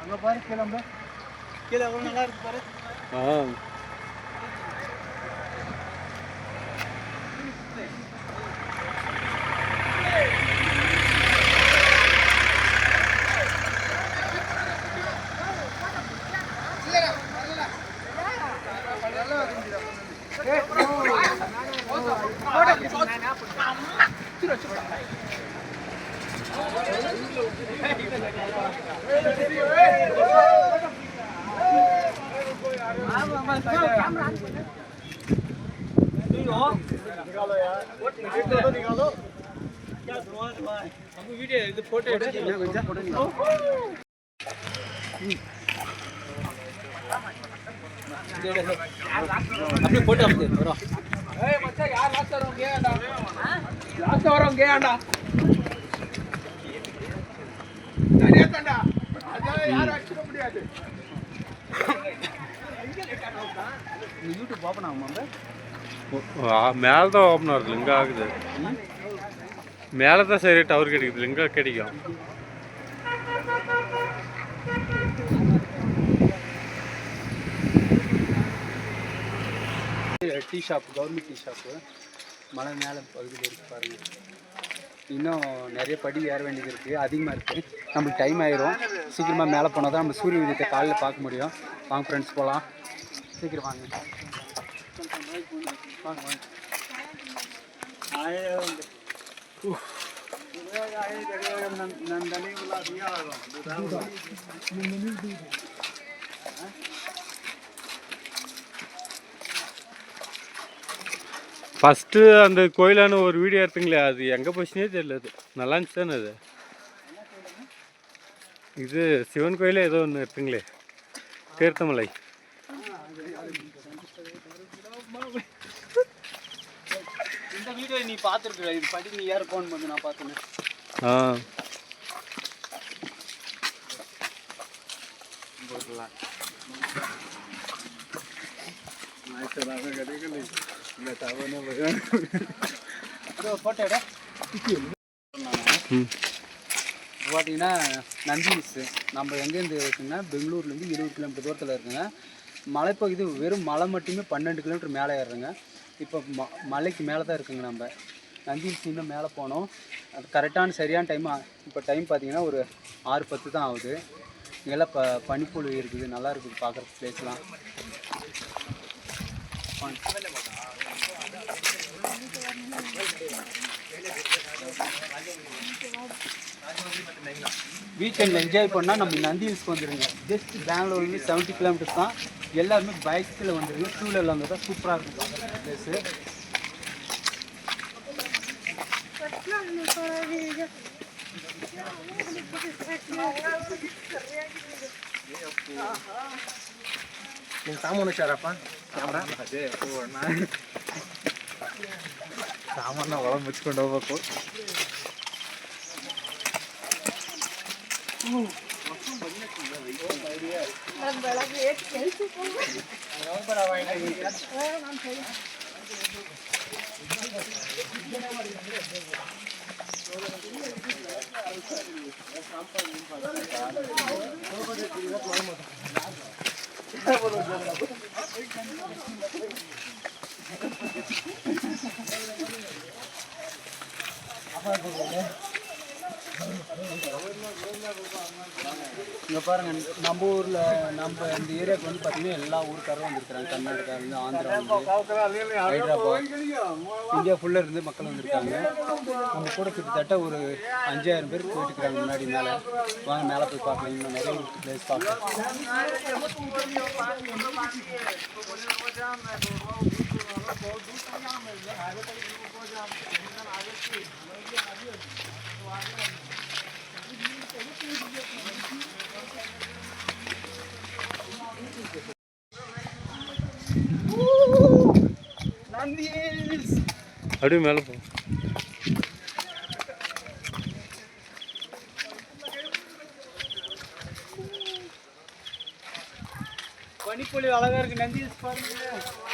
அங்க பாரு கிளம்ப கீழே எவ்வளோ நல்லா இருக்கு பாரு ஆ வீடியோ இது போட்டோ எடுத்து அப்படியே போட்டு அப்படியே வரும் ஏய் மச்சான் யார் லாஸ்ட் வரவங்க ஏன்டா லாஸ்ட் வரவங்க ஏன்டா நிறைய தாண்டா அதான் யாரும் அடிச்சிட முடியாது யூடியூப் ஓப்பன் ஆகுமா மேலே தான் ஓப்பன் ஆகுது லிங்க ஆகுது மேலே தான் சரி டவர் கிடைக்குது லிங்கா கிடைக்கும் tea shop government tea shop மலை மேலே பகுதியில் இருக்கு பாருங்க. இன்னும் நிறைய படி ஏற வேண்டியது இருக்குது அதிகமாக இருக்குது நம்மளுக்கு டைம் ஆயிரும். சீக்கிரமாக மேலே போனால் தான் நம்ம சூரிய உதயத்தை காலையில் பார்க்க முடியும். வாங்க ஃப்ரெண்ட்ஸ் போகலாம் சீக்கிரம் வாங்க. வாங்க வாங்க. ஃபஸ்ட்டு அந்த கோயிலான ஒரு வீடியோ எடுத்துங்களே அது எங்கே போச்சுனே தெரியல அது. நல்லா இருந்துச்சு தானே அது? இது சிவன் கோயிலே ஏதோ ஒன்று எடுத்துங்களே? தீர்த்தமலை. இந்த வீடியோ நீ பார்த்துருக்க இது படி நீ யார் ஃபோன் பண்ணு நான் பார்த்தேன் ஆ. ஃபோட்டோ எடு ம் இப்போ பார்த்தீங்கன்னா நந்தி ஹில்ஸு நம்ம எங்கேருந்து இருக்குன்னா பெங்களூர்லேருந்து இருபது கிலோமீட்டர் தூரத்தில் இருக்குங்க. மலைப்பகுதி வெறும் மலை மட்டுமே பன்னெண்டு கிலோமீட்டர் மேலே ஏறுறங்க இப்போ ம மலைக்கு மேலே தான் இருக்குங்க நம்ம. நந்தி மிஸ் இன்னும் மேலே போனோம். அது கரெக்டான சரியான டைம் இப்போ டைம் பார்த்தீங்கன்னா ஒரு ஆறு பத்து தான் ஆகுது. இங்கெல்லாம் ப பனிப்பொழிவு இருக்குது. நல்லா இருக்குது பார்க்குற பிளேஸ்லாம் வீக்கெண்ட் என்ஜாய் பண்ணால் நம்ம நந்தி ஹில்ஸ்க்கு வந்துடுங்க ஜஸ்ட் பெங்களூர்லேருந்து செவன்ட்டி கிலோமீட்டர்ஸ் தான். எல்லாருமே பைக்கில் வந்துடுங்க டூ வீலரில் வந்து தான் சூப்பராக இருக்கும். ப்ளேஸு சாமான் வச்சாராப்பா? கேமரா அதே போனா ಸಾಮಾನ ಒಳಗೆ ಮುಚ್ಕೊಂಡು ಹೋಗ್ಬೇಕು இங்கே பாருங்க நம்ம ஊரில் நம்ம இந்த ஏரியாவுக்கு வந்து பார்த்தீங்கன்னா எல்லா ஊருக்காரும் வந்திருக்கிறாங்க. கர்நாடகாவிலேருந்து ஆந்திராவிலேருந்து ஹைதராபாத் இந்தியா ஃபுல்லாக இருந்து மக்கள் வந்திருக்காங்க. நம்ம கூட கிட்டத்தட்ட ஒரு அஞ்சாயிரம் பேர் போயிட்டுருக்காங்க முன்னாடி மேலே. வாங்க மேலே போய் பார்க்கலாம். இன்னும் நிறைய பிளேஸ் பார்க்கலாம். அப்படியே மேலே போ பனிப்பொழி அழகா இருக்கு நந்தி ஹில்ஸ் பாருங்க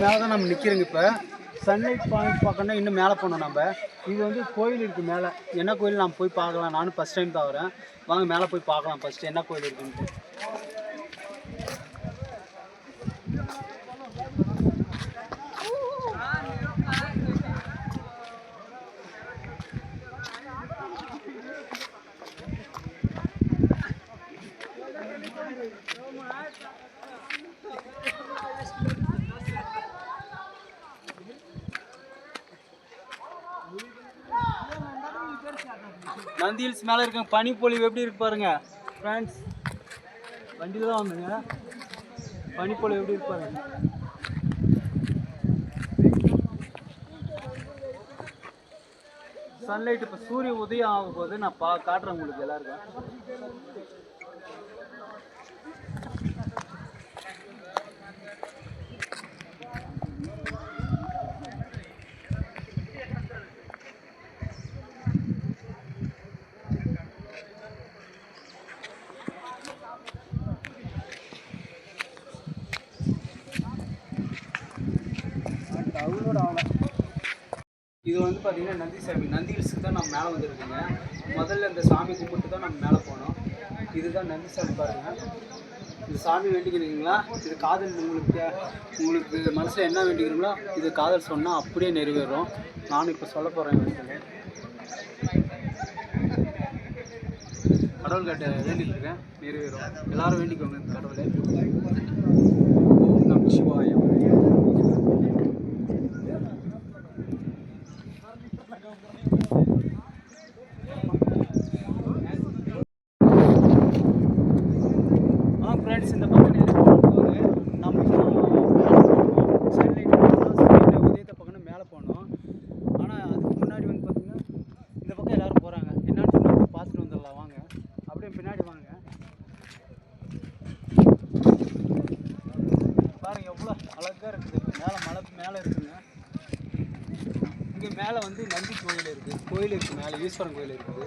மேலே தான் நம்ம நிற்கிறோங்க இப்போ. சன்லைட் பாயிண்ட் பார்க்கணும்னா இன்னும் மேலே போனோம் நம்ம. இது வந்து கோயில் இருக்குது மேலே. என்ன கோயில்? நம்ம போய் பார்க்கலாம். நானும் ஃபஸ்ட் டைம் தான் வரேன் வாங்க மேலே போய் பார்க்கலாம். ஃபஸ்ட்டு என்ன கோயில் இருக்குன்ட்டு. நந்தி ஹில்ஸ் மேலே இருக்க பனிப்பொழிவு எப்படி இருக்கு பாருங்க. ஃப்ரெண்ட்ஸ் வண்டியில் தான் வந்துங்க. பனிப்பொழிவு எப்படி இருக்கு பாருங்க. சன்லைட் இப்போ சூரிய உதயம் ஆகும் போது நான் பா காட்டுறேன் உங்களுக்கு எல்லாருக்கும். வந்து பார்த்தீங்கன்னா நந்தி சாமி நந்தி ஹில்ஸுக்கு தான் நம்ம மேலே வந்துருக்குங்க. முதல்ல இந்த சாமி கும்பிட்டு தான் நம்ம மேலே போனோம். இதுதான் நந்தி சாமி பாருங்கள் இந்த சாமி வேண்டிக்கிறீங்களா? இது காதல் உங்களுக்கு உங்களுக்கு மனசில் என்ன வேண்டிக்கிறீங்களோ இது காதல் சொன்னால் அப்படியே நிறைவேறும். நானும் இப்போ சொல்ல போகிறேன் வீட்டில் கடவுள் வேண்டிட்டு இருக்கேன் நிறைவேறும். எல்லாரும் வேண்டிக்கோங்க இந்த கடவுளை ஓம் நம சிவாயம் ஆ ஃப்ரெண்ட்ஸ் இந்த பக்கம் நேரா போகும்போது நம்ம சன்லைட் சூரியன் உதயத்தை பக்கம் மேலே போனோம் ஆனால் அதுக்கு முன்னாடி வந்து பார்த்தீங்கன்னா இந்த பக்கம் எல்லாரும் போகிறாங்க என்னன்னு சொல்லி போய் பார்த்துட்டு வந்துடலாம் வாங்க அப்படியே பின்னாடி வாங்க பாருங்க எவ்வளோ அழகாக இருக்குது மேலே மலை மேலே இருக்குங்க இங்கே மேலே வந்து நந்தி கோயில் இருக்குது கோயில் இருக்குது மேலே ஈஸ்வரன் கோயில் இருக்குது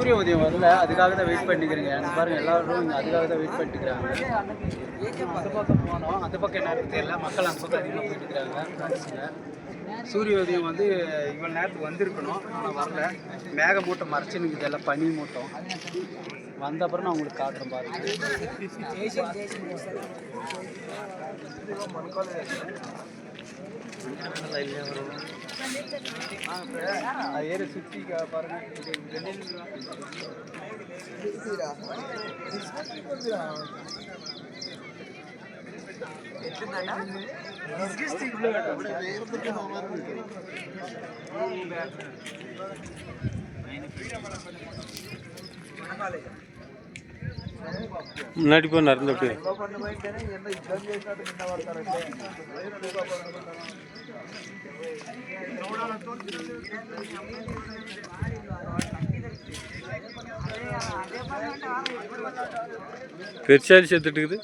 சூரிய உதயம் வரல அதுக்காக தான் வெயிட் பண்ணிக்கிறீங்க. பாருங்க எல்லாரும் அதுக்காக தான் வெயிட் பண்ணிக்கிறாங்க. அந்த பக்கம் போனோம் அந்த பக்கம் என்ன தெரியல மக்கள் அந்த பக்கம் அதிகமாக போயிட்டு இருக்கிறாங்க சூரிய உதயம் வந்து இவ்வளோ நேரத்துக்கு வந்திருக்கணும் ஆனால் வரல. மேகமூட்டம் மறைச்சு நிற்குது எல்லாம் பனி மூட்டம். வந்த அப்புறம் நான் உங்களுக்கு காட்டுறேன் பாருங்க. அது ஏற சுற்றி பாருங்க முன்னாடி போய் நடந்து அப்படியே. பெருசாலி செத்துட்டு இருக்குது.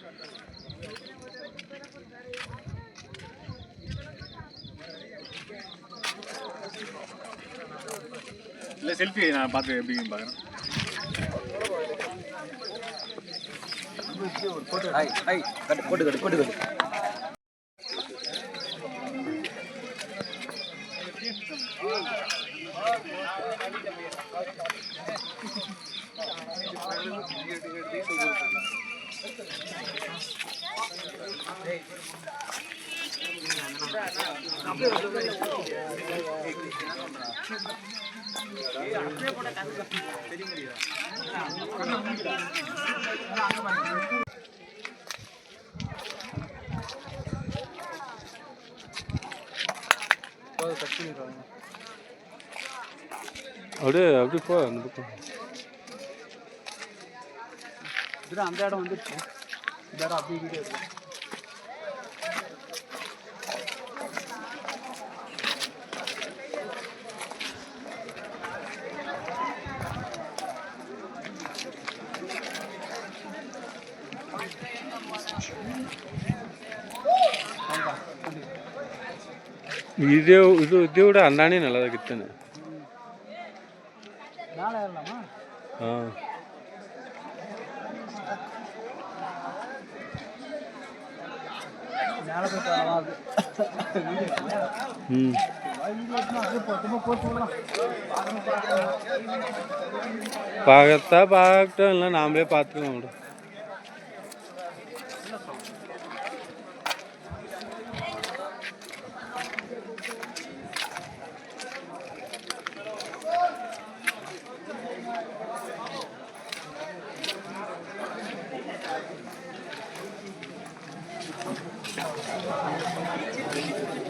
இல்லை செல்ஃபி நான் பார்த்து எப்படி பார்க்குறேன்? போட்டு போட்டு. கட்டு போட்டு கட்டு. அப்படியே அப்படியே போ அந்த பக்கம் அந்த இடம் வந்துருச்சு இந்த இடம் அப்படியே வீடியோ இருக்கு இதே இது இதை விட அந்தானே நல்லதாக கிட்டனு மேலே ஏறலாமா ஆ மேலே போயிட்டு வரலாம் அது ம் பார்க்கத்தா பார்க்கட்டும் இல்லை நாமளே பார்த்துக்கலாம்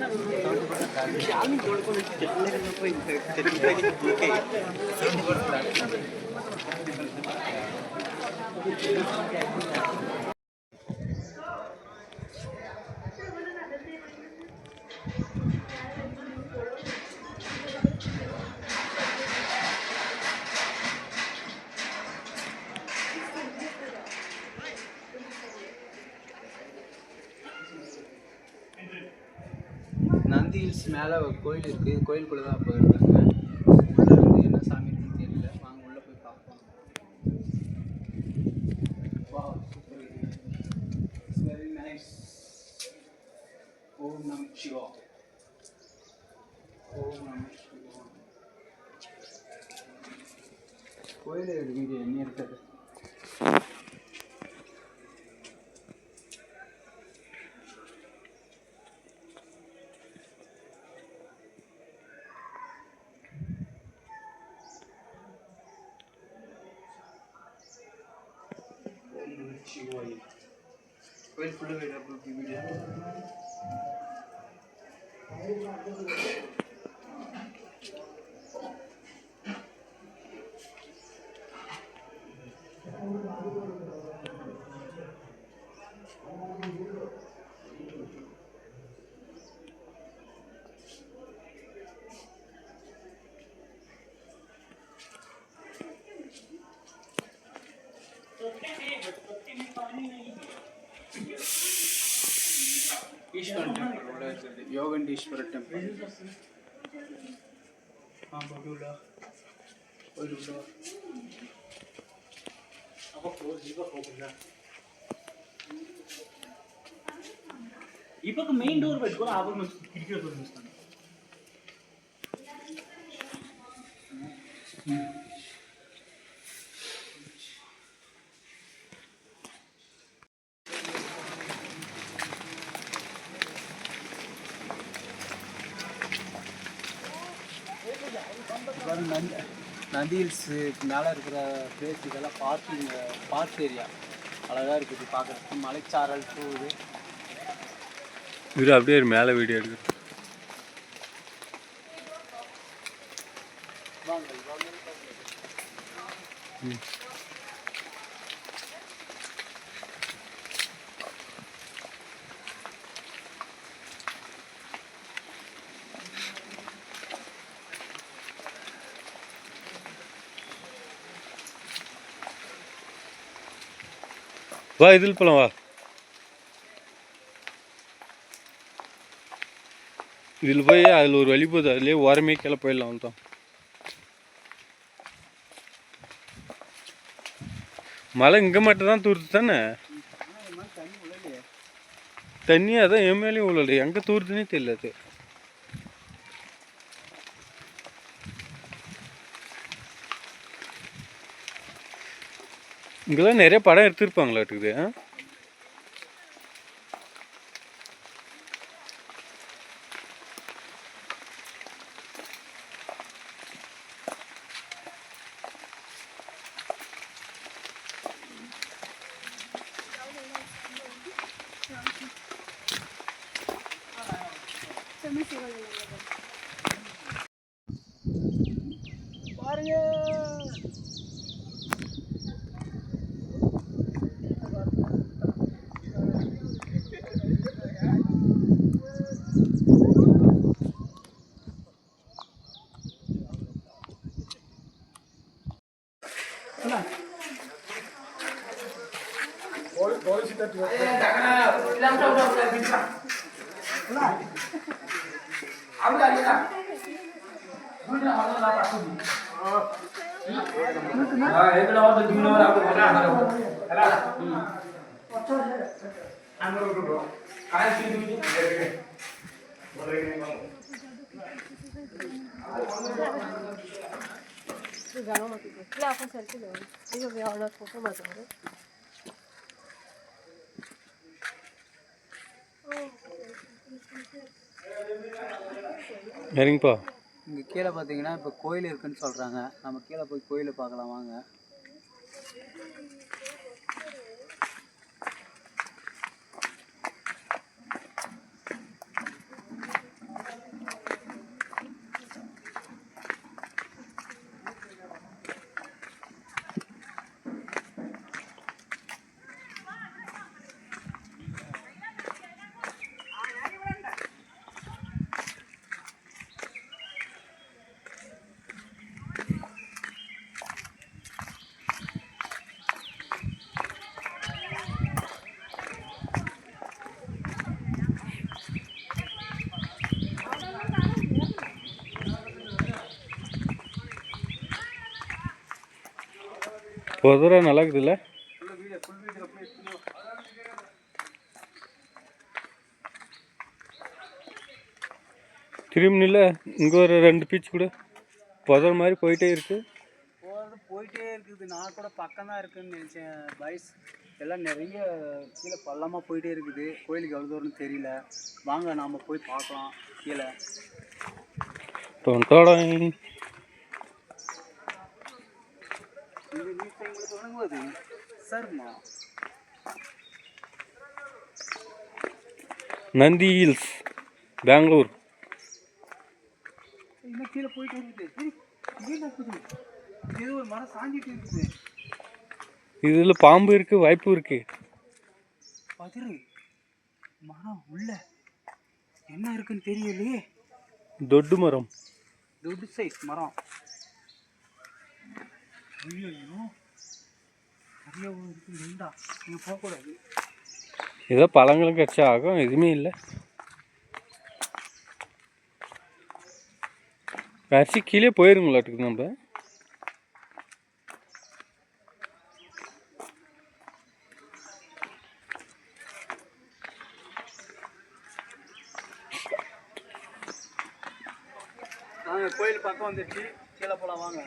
விடு நந்தி கோயில் இருக்குது கோயிலுக்குள்ளே தான் போயிருக்காங்க உள்ள வந்து என்ன சாமி இருக்குன்னு தெரியல. வாங்க உள்ளே போய் பார்ப்போம். Wow, super. It's very nice. ஓம் நம சிவா ஓம் நம் சிவா கோயில் வீடு என்ன இருக்குது? ఈశ్వర టెంపుల్ కూడా వచ్చింది యోగండి ఈశ్వర టెంపుల్ ఈ పక్క మెయిన్ డోర్ పెట్టుకోవాలి ఆ పక్క కిటికీ చూస్తాను நந்தி ஹில்ஸ் மேலே இருக்கிற பிளேஸ் இதெல்லாம் பார்க்கிங் பார்க் ஏரியா அழகாக இருக்குது பார்க்குறதுக்கு. மலைச்சாரல் போகுது. இவர் அப்படியே ஒரு மேலே வீடியோ எடுக்கு வாங்க வா இதில் போலாம் வா. இதில் போய் அதில் ஒரு வழி போகுது அதுலேயே ஓரமே கீழே போயிடலாம் வந்துட்டோம் மழை இங்கே மட்டும் தான் தூர்த்து தானே? தண்ணி அதான் என் மேலேயும் உள்ளல எங்கே தூர்த்துன்னே தெரியல அது. இங்கெல்லாம் நிறைய படம் எடுத்திருப்பாங்களாட்டுக்குது ஆ? জানো না কি দেখলে এখন সেলফি নেব এই যে অর্ডার করতে মাঝে মাঝে சரிங்கப்பா. இங்கே கீழே பார்த்தீங்கன்னா இப்போ கோயில் இருக்குன்னு சொல்கிறாங்க நம்ம கீழே போய் கோயிலை பார்க்கலாம் வாங்க. புதரா நல்லா இருக்குதுல்ல திரும்பி நில்ல இங்கே ஒரு ரெண்டு பீச் கூட. புதர் மாதிரி போயிட்டே இருக்கு. போகிறது போயிட்டே இருக்குது. நான் கூட பக்கம் தான் இருக்குன்னு நினச்சேன் பைஸ் எல்லாம் நிறைய கீழே பள்ளமாக போயிட்டே இருக்குது. கோயிலுக்கு எவ்வளோ தூரம்னு தெரியல. வாங்க நாம் போய் பார்க்கலாம் கீழே. தொண்டோட நந்தி ஹில்ஸ் பெங்களூர். இன்னும் கீழே போயிட்டு இருக்குது? இதில் பாம்பு இருக்குது வாய்ப்பு இருக்குது பதிரு மரம் உள்ள. என்ன இருக்குன்னு தெரியலையே. தொட்டு மரம். துட்டு சைஸ் மரம். ஐயோ ஏதோ பழங்களும் கிடச்சா ஆகும் எதுவுமே இல்லை. அரிசி கீழே போயிருங்களாட்டுக்கு நம்ம. கோயில் பக்கம் வந்துருச்சு. கீழே போகலாம் வாங்க.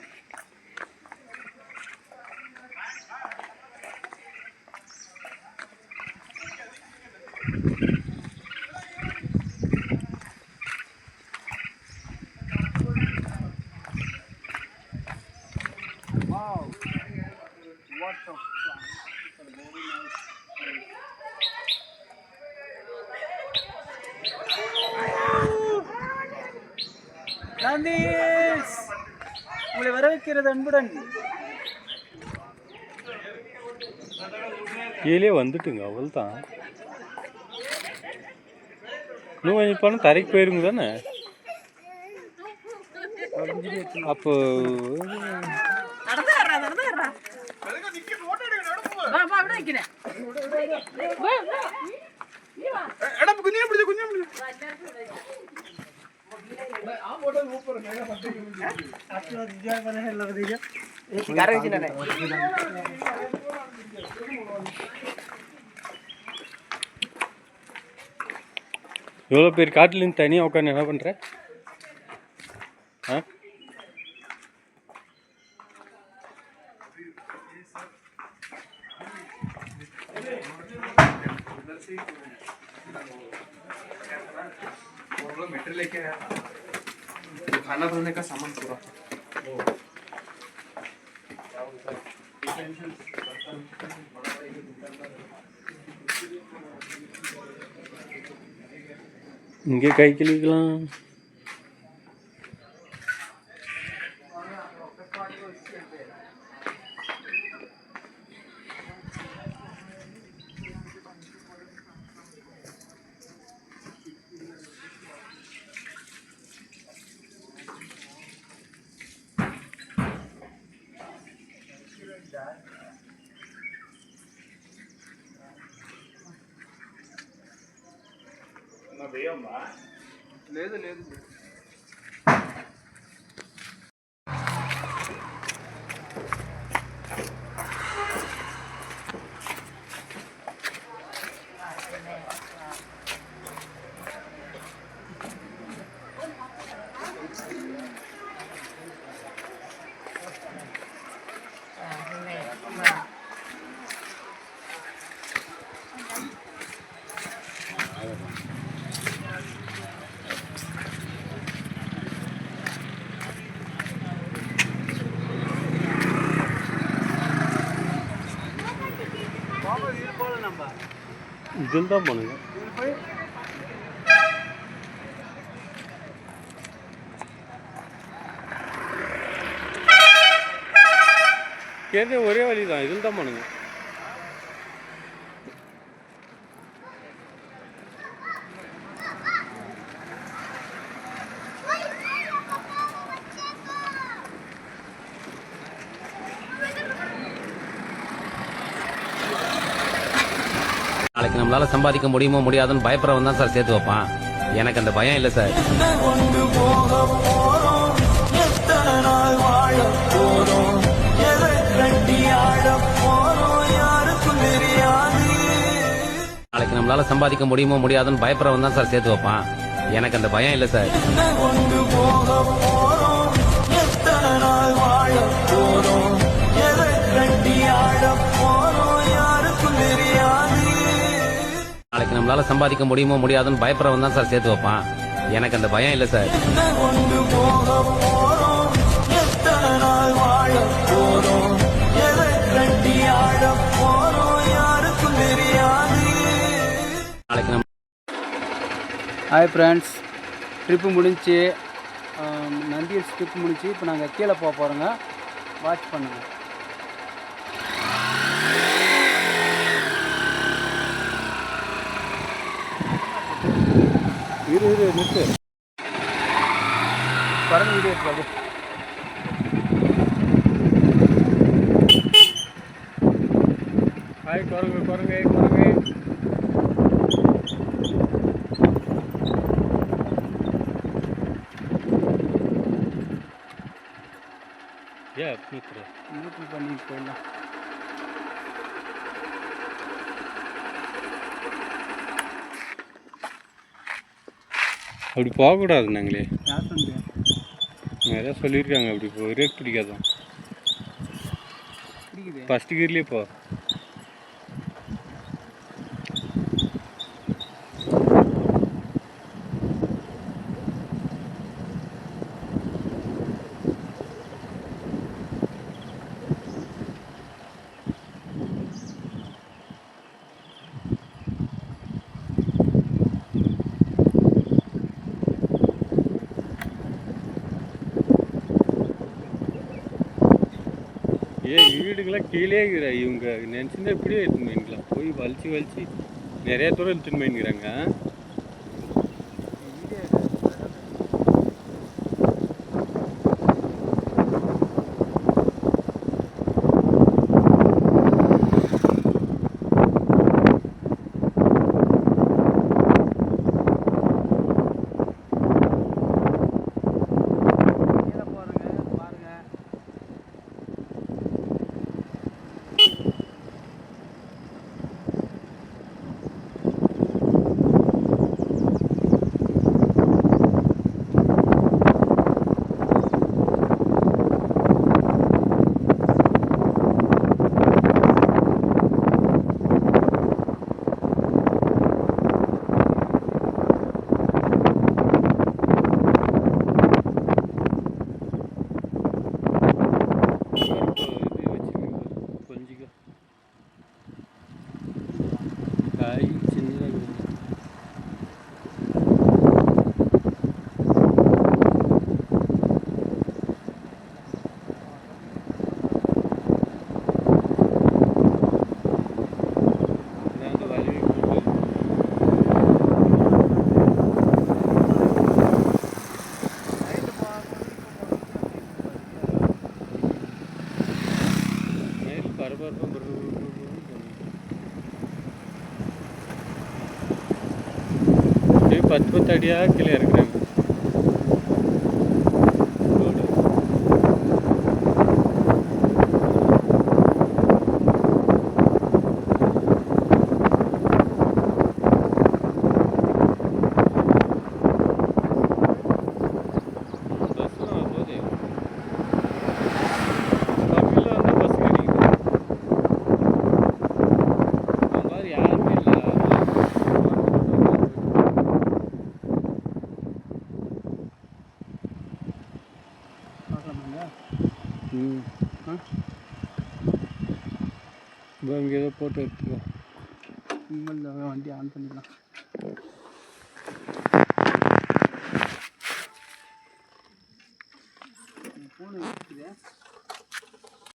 நந்தீஸ் உங்களை வரவேற்கிறது அன்புடன். கீழே வந்துட்டுங்க அவள் தான் இன்னும் கொஞ்சம் பணம் தரைக்கு போயிருங்க தானே? அப்போ எவ்வளோ பேர் காட்டிலேருந்து தனியாக உட்காந்து என்ன பண்ணுற കഴിക്കലിക്കലാം Não veio mais. లేదు లేదు இதில் தான் போனுங்க இது ஒரே வழி தான் இதில் தான் போனுங்க நாளைக்கு சம்பாதிக்க முடியுமோ முடியாதுன்னு பயப்படுறவன் தான் சார் சேர்த்து வைப்பான். எனக்கு அந்த பயம் இல்லை சார். நாளைக்கு நம்மளால சம்பாதிக்க முடியுமோ முடியாதுன்னு பயப்படுறவன் தான் சார் சேர்த்து வைப்பான். எனக்கு அந்த பயம் இல்லை சார். நம்மளால சம்பாதிக்க முடியுமோ முடியாதுன்னு பயப்படுறவன் தான் சார் சேர்த்து வைப்பான். எனக்கு அந்த பயம் இல்லை சார். நாளைக்கு நம்ம ஹாய் ஃப்ரெண்ட்ஸ் ட்ரிப்பு முடிஞ்சு um, நந்தி ட்ரிப் முடிஞ்சு இப்போ நாங்கள் கீழே போக போகிறோங்க வாட்ச் பண்ணுங்கள் இரு இரு நிறுத்து பறந்து வீடியோ இருக்காது ஹாய் குரங்கு குரங்கு குரங்கு ஏன் அப்படி நிறுத்துற? நியூட்ரல் பண்ணிட்டு போயிடலாம் அப்படி போகக்கூடாது நாங்களே நிறையா சொல்லியிருக்காங்க அப்படி இப்போ ரேக் பிடிக்காதான் பிடிக்குது ஃபஸ்ட்டு கீர்லேயே போ. வீடுங்களாம் கீழே இருக்கிற இவங்க நினச்சிருந்தா இப்படியே எடுத்துன்னு போயிருக்கலாம் போய் வலிச்சு வலிச்சு நிறைய தூரம் எடுத்துன்னு போயின்னுக்குறாங்க கீழே போகிறேங்க பாருங்க இது வச்சுக்கோங்க கொஞ்சிக்க காய் சின்னதாக இருக்குது இதாங்க வலிமை போட்டு நைட் பரபரப்பாக அப்படியே பத்து பத்து அடியாக கீழே இறக்குறாங்க.